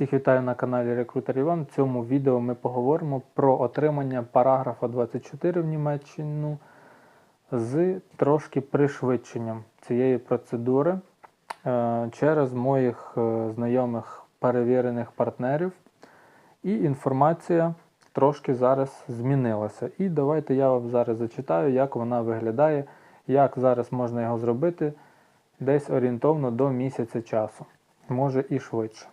Всіх вітаю на каналі Рекрутер Іван. В цьому відео ми поговоримо про отримання параграфа 24 в Німеччину з трошки пришвидшенням цієї процедури е, через моїх е, знайомих перевірених партнерів. І інформація трошки зараз змінилася. І давайте я вам зараз зачитаю, як вона виглядає, як зараз можна його зробити десь орієнтовно до місяця часу, може і швидше.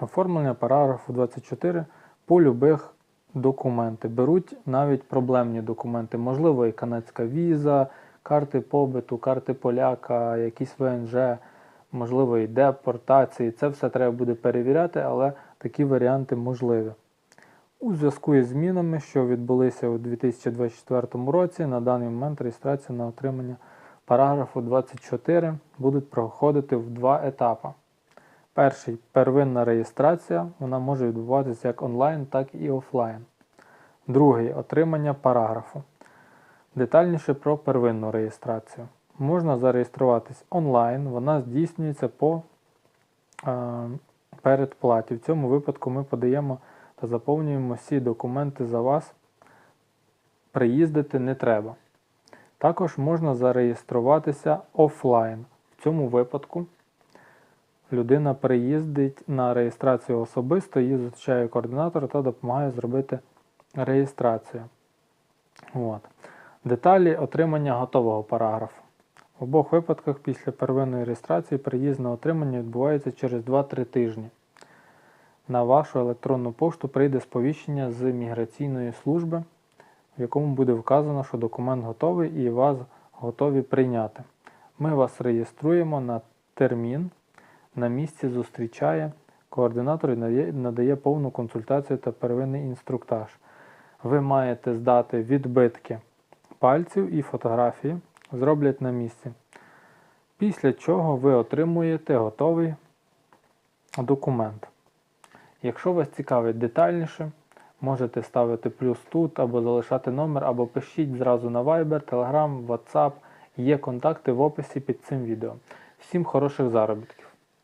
Оформлення параграфу 24 по любих документи. Беруть навіть проблемні документи, можливо, і канадська віза, карти побиту, карти поляка, якісь ВНЖ, можливо, і депортації. Це все треба буде перевіряти, але такі варіанти можливі. У зв'язку із змінами, що відбулися у 2024 році, на даний момент реєстрація на отримання параграфу 24 будуть проходити в два етапи. Перший первинна реєстрація, вона може відбуватися як онлайн, так і офлайн. Другий отримання параграфу. Детальніше про первинну реєстрацію. Можна зареєструватись онлайн, вона здійснюється по е, передплаті. В цьому випадку ми подаємо та заповнюємо всі документи за вас. Приїздити не треба. Також можна зареєструватися офлайн. В цьому випадку людина приїздить на реєстрацію особисто, її зустрічає координатор та допомагає зробити реєстрацію. От. Деталі отримання готового параграфу. В обох випадках після первинної реєстрації приїзд на отримання відбувається через 2-3 тижні. На вашу електронну пошту прийде сповіщення з міграційної служби, в якому буде вказано, що документ готовий і вас готові прийняти. Ми вас реєструємо на термін, на місці зустрічає координатор і надає, повну консультацію та первинний інструктаж. Ви маєте здати відбитки пальців і фотографії, зроблять на місці. Після чого ви отримуєте готовий документ. Якщо вас цікавить детальніше, можете ставити плюс тут, або залишати номер, або пишіть зразу на Viber, Telegram, WhatsApp. Є контакти в описі під цим відео. Всім хороших заробітків!